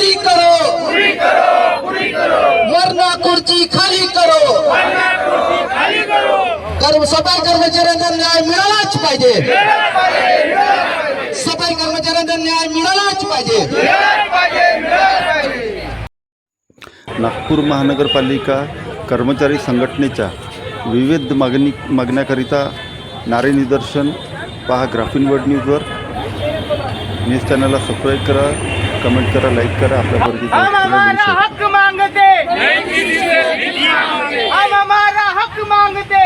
पूरी करो। वरना खुर्ची खाली करो। कर्म सफाई कर्मचाऱ्यांना न्याय मिळालाच पाहिजे। सफाई कर्मचाऱ्यांना न्याय मिळालाच पाहिजे। नागपूर महानगरपालिका कर्मचारी संघटनेच्या विविध मागणी मागण्याकरिता नारे निदर्शन पहा ग्राफिन वर्ड न्यूजवर. न्यूज चॅनलला सबस्क्राईब करा. कमेंट करा लाईक करा हमारा हक मांगते. हम हमारा हक मांगते.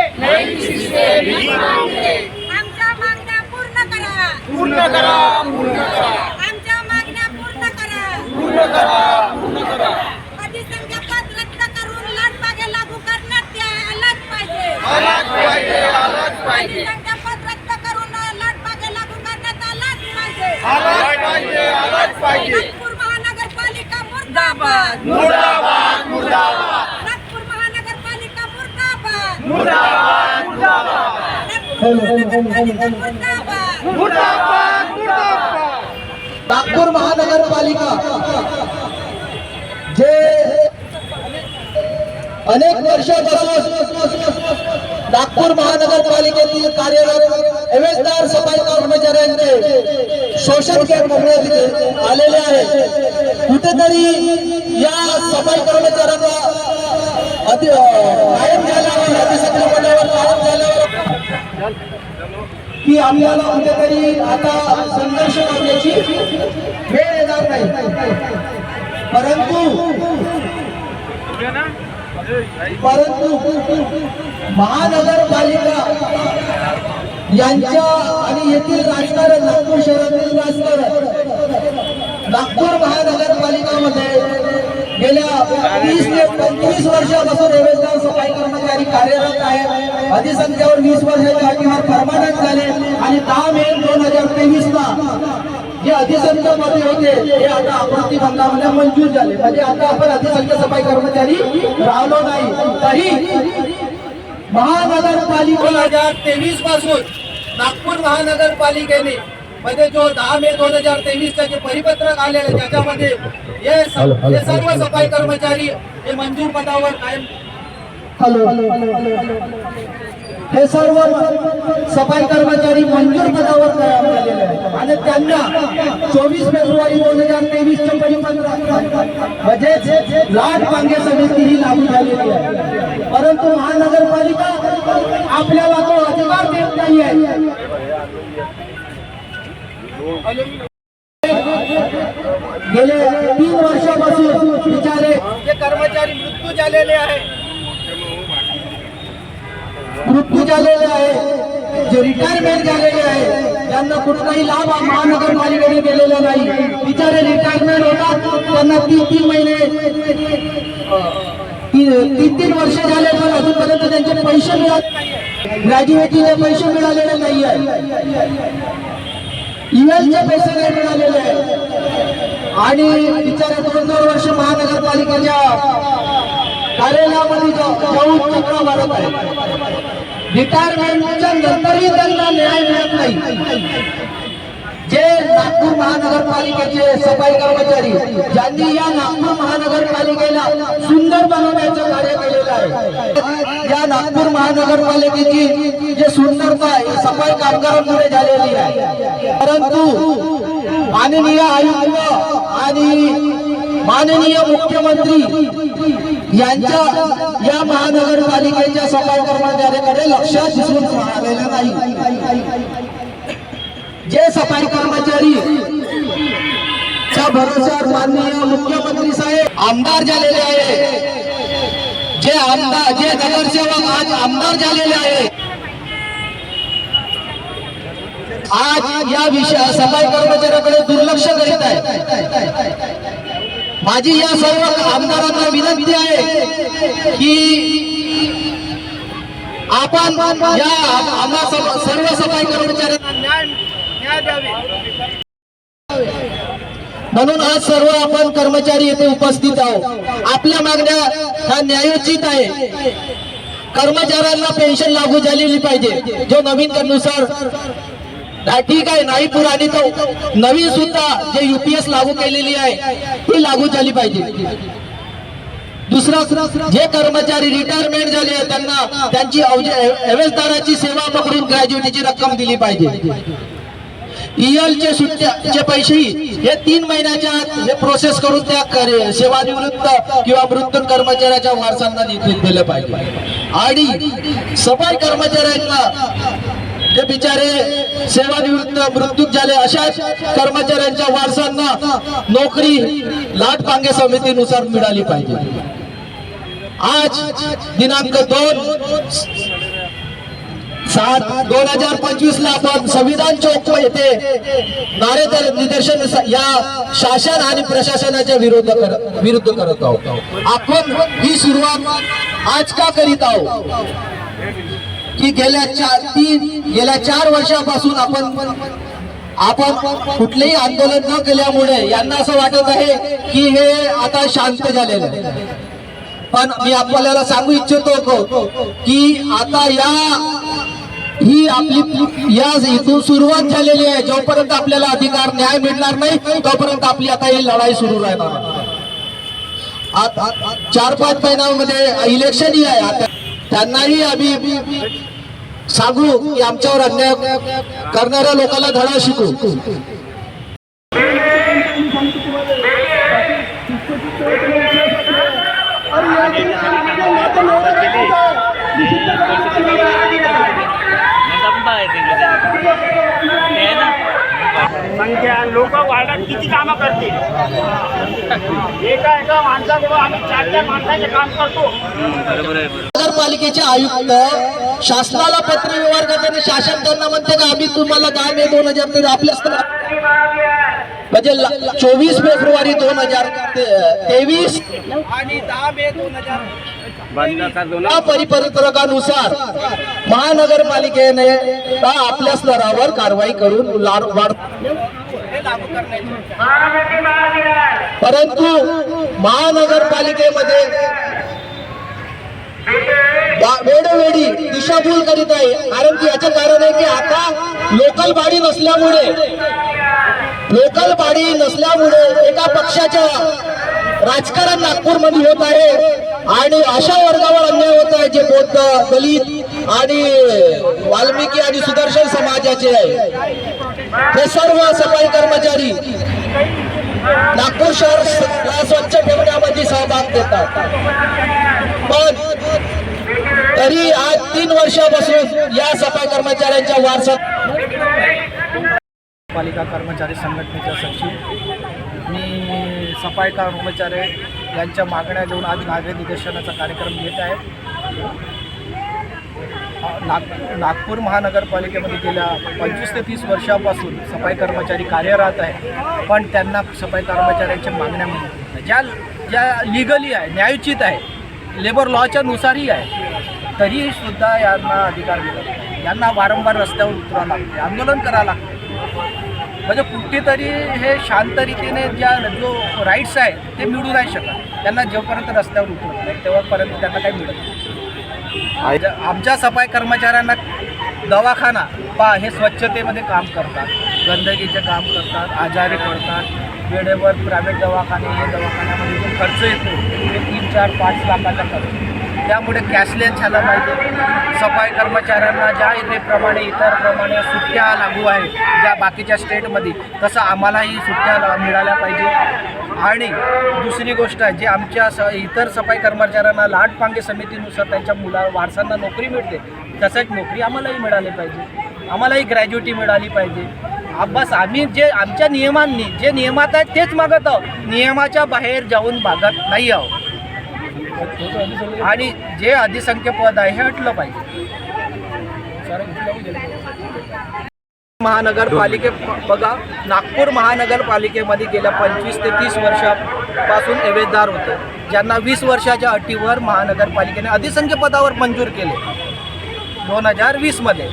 आमच्या मागण्या पूर्ण करा. पूर्ण करा आमच्या मागण्या पूर्ण करा. पूर्ण करा पूर्ण करा. अधिसंख्यापद रद्द करून लाटबागे लागू करण्यात आलाच पाहिजे. आलाच पाहिजे आलाच पाहिजे. पाहिजे. नागपूर महानगरपालिका मुर्दाबाद. मुर्दाबाद. मुर्दाबाद नागपूर महानगरपालिका मुर्दाबाद. मुर्दाबाद मुर्दाबाद. मुर्दाबाद. नागपूर महानगरपालिका. जे अनेक वर्षापासून नागपूर महानगरपालिकेतील कार्यरत एवेसदार सफाई कर्मचाऱ्यांचे शोषण करण्यात आलेले आहे कुठेतरी या सफाई कर्मचाऱ्यांना अति कायम झाल्यावर अधिसंख्येपणावर कायम झाल्यावर की आम्हाला कुठेतरी आता संघर्ष करण्याची वेळ येणार नाही. परंतु परंतु महानगरपालिका यांच्या आणि येथील राजकारण नागपूर शहरातील राजकारण. नागपूर महानगरपालिकामध्ये गेल्या तीस ते पंचवीस वर्षापासून एवेसदार सफाई कर्मचारी कार्यरत आहेत. अधिसंख्येवर वीस वर्षाच्या अटीवर परमानंट झाले. आणि दहा मे दोन हजार तेवीस ला जे अधिसंख्येमध्ये होते हे आता आपत्ती बंगामध्ये मंजूर झाले. म्हणजे आता आपण अधिसंख्य सफाई कर्मचारी राहिलो नाही. तरी महानगरपालिका दोन हजार तेवीसपासून नागपूर महानगरपालिकेने मध्ये जो दहा मे दोन हजार तेवीसचं जे परिपत्रक आलेलं त्याच्यामध्ये हे हे सर्व सफाई कर्मचारी हे मंजूर पदावर कायम हॅलो. हे सर्व सफाई कर्मचारी मंजूर पदावर तयार झालेले आहेत. आणि त्यांना चोवीस फेब्रुवारी दोन हजार तेवीस चे म्हणजेच म्हणजे लाट पांगे समिती ही लागू झालेली आहे. परंतु महानगरपालिका आपल्याला तो अधिकार देत नाही आहे. गेले तीन वर्षापासून बिचारे कर्मचारी मृत्यू झालेले आहे मृत्यू झालेले आहे. जे रिटायरमेंट झालेले आहे त्यांना कुठलाही लाभ महानगरपालिकेने दिलेला नाही. बिचारे रिटायरमेंट होतात त्यांना तीन तीन महिने तीन तीन वर्ष झाले पण अजूनपर्यंत त्यांचे पैसे मिळत ग्रॅज्युएटीचे पैसे मिळालेले नाही आहे इव्हेलचे पैसे नाही मिळालेले. आहेत आणि बिचारे दोन दोन वर्ष महानगरपालिकेच्या कार्यालयामध्ये जाऊन चक्र मारत आहे. रिटायरमेंटच्या नंतरही त्यांना न्याय मिळत नाही. जे नागपूर महानगरपालिकेचे सफाई कर्मचारी ज्यांनी या नागपूर महानगरपालिकेला सुंदर बनवण्याचं कार्य केलेलं आहे. या नागपूर महानगरपालिकेची जे सुंदरता आहे सफाई कामगारांमुळे झालेली आहे. परंतु माननीय आयुक्त आणि माननीय मुख्यमंत्री यांच्या या महानगरपालिकेच्या सफाई कर्मचाऱ्याकडे लक्ष दिसून राहिलेलं नाही. जे सफाई कर्मचारी च्या भरोश्यावर माननीय मुख्यमंत्री साहेब आमदार झालेले आहे. जे आमदार जे नगरसेवक आज आमदार झालेले आहे. आज या विषय सफाई कर्मचाऱ्याकडे दुर्लक्ष करीत आहे. माझी या सर्व आमदारांना विनंती आहे की आपण या आम्हा सर्व- सफाई कर्मचाऱ्यांना म्हणून आज सर्व आपण कर्मचारी येथे उपस्थित आहोत. आपल्या मागण्या ह्या न्यायोचित आहे. कर्मचाऱ्यांना पेन्शन लागू झालेली पाहिजे. जो नवीन नुसार ठीक आहे नाही पूर आणि तो. नवीन सुद्धा जे युपीएस लागू केलेली आहे ती लागू झाली पाहिजे. दुसरा जे कर्मचारी रिटायरमेंट झाले आहेत, त्यांना त्यांची अवजदाराची सेवा पकडून ग्रॅज्युएटीची रक्कम दिली पाहिजे. ईएलचे सुट्ट्याचे पैसे हे तीन महिन्याच्या आत हे प्रोसेस करून त्या सेवानिवृत्त किंवा मृत्यू कर्मचाऱ्याच्या वारसांना दिलं पाहिजे. आणि सफाई कर्मचाऱ्यांना हे बिचारे सेवानिवृत्त मृत्यू झाले अशा कर्मचाऱ्यांच्या वारसांना नोकरी लाट पांगे समितीनुसार मिळाली पाहिजे. आज दिनांक दोन सात दोन हजार पंचवीस ला आपण संविधान चौक येथे नारेतर निदर्शन या शासन आणि प्रशासनाच्या विरोध कर- विरुद्ध करत आहोत. आपण ही सुरुवात आज का करीत आहोत? की गेल्या चार तीन गेल्या चार वर्षापासून आपण आपण कुठलेही आंदोलन न केल्यामुळे यांना असं वाटत आहे की हे आता शांत झालेलं आहे. पण मी आपल्याला सांगू इच्छितो की आता या ही आपली या इथून सुरुवात झालेली आहे. जोपर्यंत आपल्याला अधिकार न्याय मिळणार नाही तोपर्यंत आपली आता ही लढाई सुरू राहणार. चार पाच महिन्यामध्ये इलेक्शनही आहे. आता त्यांनाही आम्ही सांगू की आमच्यावर अन्याय करणाऱ्या लोकांना धडा शिकू. संख्या लोक वार्डात किती कामं करतील? एका एका माणसाकडून आम्ही चार चार माणसाचे काम करतो. नगरपालिकेचे आयुक्त शासनाला पत्र व्यवहार करताना शासन त्यांना म्हणते का आम्ही तुम्हाला दहा मे दोन हजार ते आपल्याच म्हणजे चोवीस फेब्रुवारी दोन हजार तेवीस. आणि दहा मे दोन हजार परिपत्रकानुसार महानगरपालिकेने आपल्या स्तरावर कारवाई करून परंतु महानगरपालिकेमध्ये वेळोवेळी दिशाभूल करीत आहे. कारण की याचं कारण आहे की आता लोकल बाडी नसल्यामुळे लोकल बाडी नसल्यामुळे एका पक्षाच्या राजकारण नागपूरमध्ये होत आहे. आणि अशा वर्गावर अन्याय होत आहे जे बौद्ध दलित आणि वाल्मिकी आणि सुदर्शन समाजाचे आहे. हे सर्व सफाई कर्मचारी नागपूर शहर स्वच्छ ठेवण्यामध्ये सहभाग देतात. पण तरी आज तीन वर्षापासून या सफाई कर्मचाऱ्यांच्या वारसा पालिका कर्मचारी संघटनेचा सचिव सफाईकार सफाई कर्मचारी यांच्या मागण्या घेऊन आज नागरी निदर्शनाचा कार्यक्रम घेत आहे नाग नागपूर महानगरपालिकेमध्ये गेल्या पंचवीस ते तीस वर्षापासून सफाई कर्मचारी कार्यरत आहे पण त्यांना सफाई कर्मचाऱ्यांच्या मागण्या मिळत ज्या ज्या लिगली आहे न्यायोचित आहे लेबर लॉच्या नुसारही आहे तरीही सुद्धा यांना अधिकार मिळत नाही यांना वारंवार रस्त्यावर उतरावं लागते आंदोलन करावं लागते. म्हणजे कुठेतरी हे शांत रीतीने ज्या जो राईट्स आहेत ते मिळू नाही शकत. त्यांना जेव्हापर्यंत रस्त्यावर उतरत नाही तेव्हापर्यंत त्यांना काही मिळत नाही. आमच्या- आमच्या सफाई कर्मचाऱ्यांना दवाखाना पा हे स्वच्छतेमध्ये काम करतात. गंदगीचे काम करतात आजारी पडतात. वेळेवर प्रायव्हेट दवाखाने हे दवाखान्यामध्ये जो खर्च येतो ते तीन चार पाच लाखाचा खर्च. त्यामुळे कॅशलेस झाला पाहिजे. सफाई कर्मचाऱ्यांना ज्या इथेप्रमाणे इतरप्रमाणे सुट्ट्या लागू आहे ज्या बाकीच्या स्टेटमध्ये तसं आम्हालाही सुट्ट्या ला- मिळाल्या पाहिजे. आणि दुसरी गोष्ट आहे जे आमच्या स इतर सफाई कर्मचाऱ्यांना लाटपांगे समितीनुसार त्यांच्या मुला वारसांना नोकरी मिळते. तसंच नोकरी आम्हालाही मिळाली पाहिजे. आम्हालाही ग्रॅज्युटी मिळाली पाहिजे. अब्बास बस आम्ही जे आमच्या नियमांनी जे नियमात आहेत तेच मागत आहोत. नियमाच्या बाहेर जाऊन मागत नाही आहोत. आणि जे अधिसंख्य पद आहे हे हटलं पाहिजे. महानगरपालिके बघा नागपूर महानगरपालिकेमध्ये गेल्या पंचवीस ते तीस वर्षापासून एवेदार होते. ज्यांना वीस वर्षाच्या अटीवर महानगरपालिकेने अधिसंख्य पदावर मंजूर केले. दोन हजार वीसमध्ये.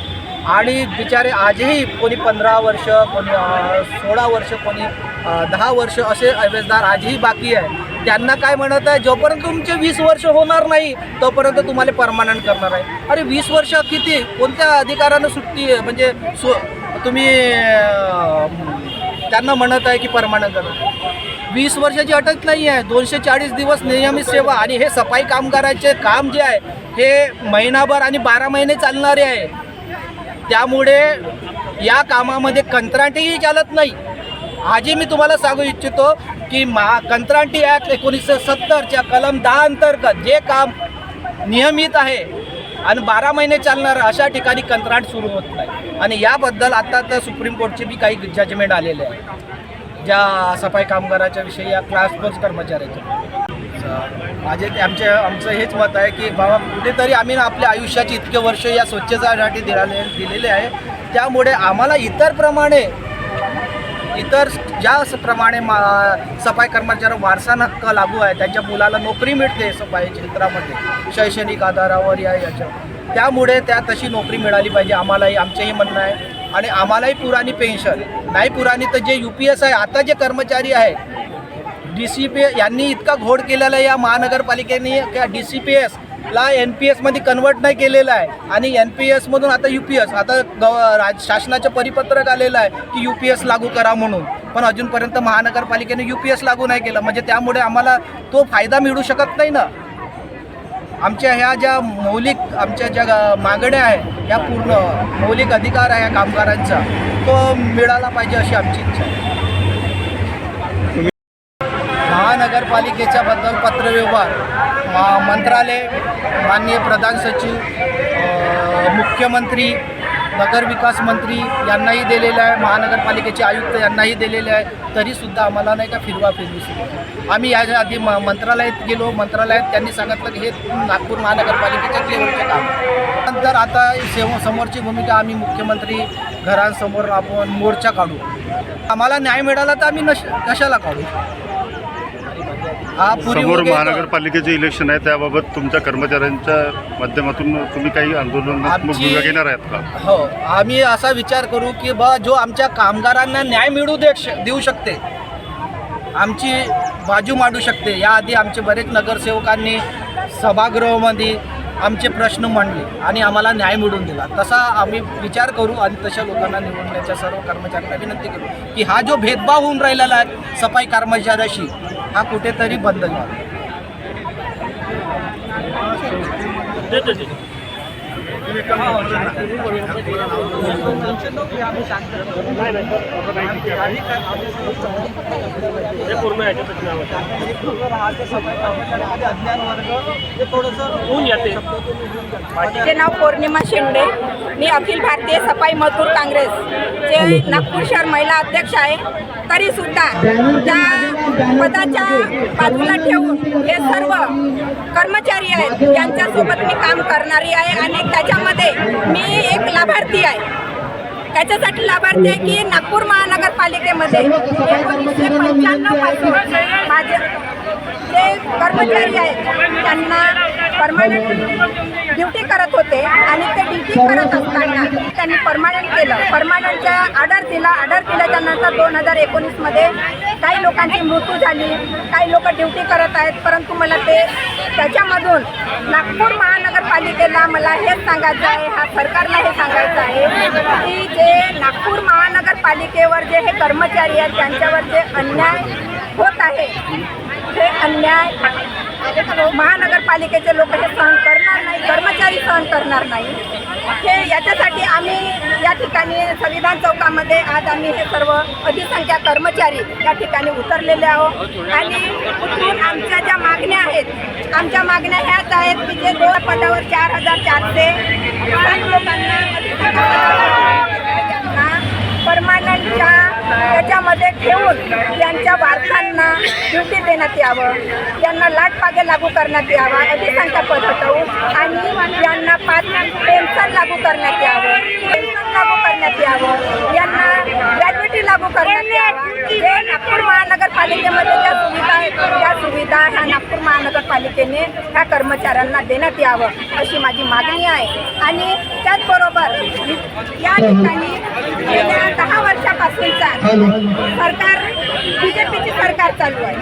आणि बिचारे आजही कोणी पंधरा वर्ष कोणी सोळा वर्ष कोणी दहा वर्ष असे अवेजदार आजही बाकी आहे. त्यांना काय म्हणत आहे जोपर्यंत तुमचे वीस वर्ष होणार नाही तोपर्यंत तुम्हाला परमानंट करणार आहे. अरे वीस वर्ष किती? कोणत्या अधिकारानं सुट्टी आहे म्हणजे सु तुम्ही त्यांना म्हणत आहे की परमानंट करा वीस वर्षाची अटक नाही आहे. दोनशे चाळीस दिवस नियमित सेवा आणि हे सफाई कामगाराचे काम जे आहे हे महिनाभर आणि बारा महिने चालणारे आहे. त्यामुळे या कामामध्ये कंत्राटही चालत नाही. आजही मी तुम्हाला सांगू इच्छितो की महा कंत्राटी ॲक्ट एकोणीसशे सत्तरच्या कलम दहा अंतर्गत जे काम नियमित आहे आणि बारा महिने चालणार अशा ठिकाणी कंत्राट सुरू होत नाही. आणि याबद्दल आता तर सुप्रीम कोर्टचे बी काही जजमेंट आलेले आहे. ज्या सफाई कामगाराच्या विषयी या क्लास फोर्स कर्मचाऱ्याच्या माझे आमचे आमचं हेच मत आहे की बाबा कुठेतरी आम्ही आपल्या आयुष्याचे इतके वर्ष या स्वच्छतेसाठी दिलेले दिलेले आहे. त्यामुळे आम्हाला इतर प्रमाणे इतर ज्या प्रमाणे मा सफाई कर्मचारी वारसा हक्क लागू आहे त्यांच्या मुलाला नोकरी मिळते सफाई क्षेत्रामध्ये. शैक्षणिक आधारावर या याच्या त्यामुळे त्या तशी नोकरी मिळाली पाहिजे आम्हालाही आमचंही म्हणणं आहे. आणि आम्हालाही पुराणी पेन्शन. नाही पुराणी तर जे यू पी एस आहे आता जे कर्मचारी आहे डी सी पी यांनी इतका घोड केलेला आहे या महानगरपालिकेने डी सी पी एस ला एन पी एसमध्ये कन्वर्ट नाही केलेलं आहे. आणि एन पी एसमधून आता यू पी एस आता गव राज शासनाचं परिपत्रक आलेलं आहे की यू पी एस लागू करा म्हणून. पण अजूनपर्यंत महानगरपालिकेने यू पी एस लागू नाही केलं. म्हणजे त्यामुळे आम्हाला तो फायदा मिळू शकत नाही ना. आमच्या ह्या ज्या मौलिक आमच्या ज्या मागण्या आहे या पूर्ण मौलिक अधिकार आहे या कामगारांचा तो मिळाला पाहिजे अशी आमची इच्छा आहे. महानगरपालिकेच्या बद्दल पत्रव्यवहार. मा- मंत्रालय माननीय प्रधान सचिव मुख्यमंत्री नगरविकास मंत्री यांनाही दिलेलं आहे महानगरपालिकेचे आयुक्त यांनाही दिलेले आहे तरीसुद्धा आम्हाला नाही का फिरवा फिरवी सुरू आम्ही याच्या आधी म मंत्रालयात गेलो मंत्रालयात त्यांनी सांगितलं की हे नागपूर महानगरपालिकेच्या लेवलचे काम नंतर आता सेव समोरची भूमिका आम्ही मुख्यमंत्री घरांसमोर आपण मोर्चा काढू. आम्हाला न्याय मिळाला तर आम्ही नश कशाला काढू? हा समोर महानगरपालिकेचे इलेक्शन आहे त्याबाबत तुमच्या कर्मचाऱ्यांच्या माध्यमातून तुम्ही काही भूमिका घेणार आहेत का? हो आम्ही असा विचार करू की बा जो आमच्या कामगारांना न्याय मिळू दे देऊ शकते आमची बाजू मांडू शकते. याआधी आमचे बरेच नगरसेवकांनी सभागृहामध्ये आमचे प्रश्न मांडले आणि आम्हाला न्याय मिळवून दिला. तसा आम्ही विचार करू आणि तशा लोकांना निवडण्याच्या सर्व कर्मचाऱ्यांना विनंती करू की हा जो भेदभाव होऊन राहिलेला आहे सफाई कर्मचाऱ्याशी हा कुठेतरी बंद झाला. पूर्ण नाव माझे नाव पौर्णिमा शेंडे मी अखिल भारतीय सफाई मजदूर काँग्रेस. जे नागपूर शहर महिला अध्यक्ष आहे तरी सुद्धा त्या पदाच्या बाजूला ठेवून हे सर्व कर्मचारी आहेत यांच्यासोबत मी काम करणारी आहे आणि मध्ये मी एक लाभार्थी आहे. त्याच्यासाठी लाभार्थी आहे की नागपूर महानगरपालिकेमध्ये एकोणीसशे पंच्याण्णवपासून माझे जे कर्मचारी आहेत त्यांना परमानंट ड्युटी करत होते आणि ते ड्युटी करत असताना त्यांनी परमानंट केलं परमानंटच्या आधार दिला आधार दिल्याच्या नंतर दोन हजार एकोणीसमध्ये काही लोकांची मृत्यू झाली. काही लोक ड्युटी करत आहेत परंतु मला ते त्याच्यामधून नागपूर महानगरपालिकेला मला हेच सांगायचं आहे हा सरकारला हे सांगायचं आहे की जे नागपूर महानगरपालिकेवर जे हे कर्मचारी आहेत त्यांच्यावर जे अन्याय होत आहे हे अन्याय महानगरपालिकेचे लोक हे सहन करणार नाही कर्मचारी सहन करणार नाही. हे याच्यासाठी आम्ही या ठिकाणी संविधान चौकामध्ये आज आम्ही हे सर्व अधिसंख्या कर्मचारी या ठिकाणी उतरलेले आहोत. आणि उतरून आमच्या ज्या मागण्या आहेत आमच्या मागण्या ह्याच आहेत की जे दोन पदावर चार हजार चारशे लोकांना परमानंटच्या त्याच्यामध्ये ठेवून त्यांच्या वारसांना ड्युटी देण्यात यावं यांना लाटपागे लागू करण्यात यावा अधिसंख्या पद हटवून आणि यांना पाच पेन्शन लागू करण्यात यावं पेन्शन लागू करण्यात यावं यांना ग्रॅज्युटी तरी लागू करण्यात यावा जे नागपूर महानगरपालिकेमध्ये ज्या सुविधा आहेत सुविधा ह्या नागपूर महानगरपालिकेने ह्या कर्मचाऱ्यांना देण्यात यावं अशी माझी मागणी आहे. आणि त्याचबरोबर या ठिकाणी गेल्या दहा वर्षापासूनचा सरकार बीजेपीचे सरकार चालू आहे.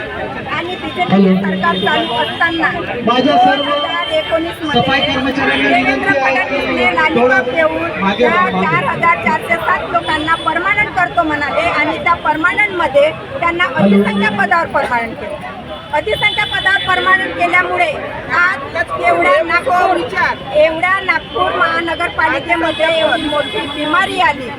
आणि बीजेपीचे सरकार चालू असताना माझ्या सर्व दोन हजार एकोणीस सफाई कर्मचाऱ्यांना देवेंद्र विनंती आहे फडणवीसने की लालिपाप थोडं देऊन त्या. चार हजार चारशे सात लोकांना परमानंट करतो म्हणाले आणि त्या परमानंटमध्ये त्यांना अतिसंख्या पदावर परमानंट केलं. अतिसंख्या पदावर परमानंट केल्यामुळे आज एवढ्या नागपूर एवढ्या नागपूर महानगरपालिकेमध्ये मोठी बिमारी आली.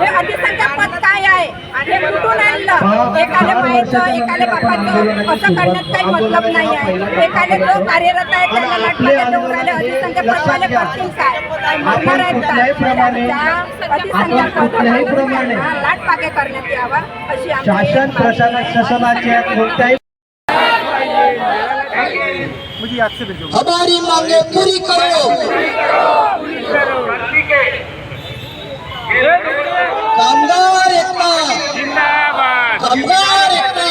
हे अतिसंख्या पद काय आहे? हे कुठून आणलं? एकाले माहितं एकाले बापाचं असं करण्यात काही मतलब नाही आहे. एकाले जो कार्यरत आहे त्याला लाटमध्ये देऊन राहिले. अतिसंख्या पदवाले करतील काय? म्हणणार आहेत का? लाटपाके करण्यात यावा अशी आमची शासन एक मागणी आहे. शासनाच्या कोणत्याही हमारी मांगे पूरी करो। कामगार एकता। कामगार एकता।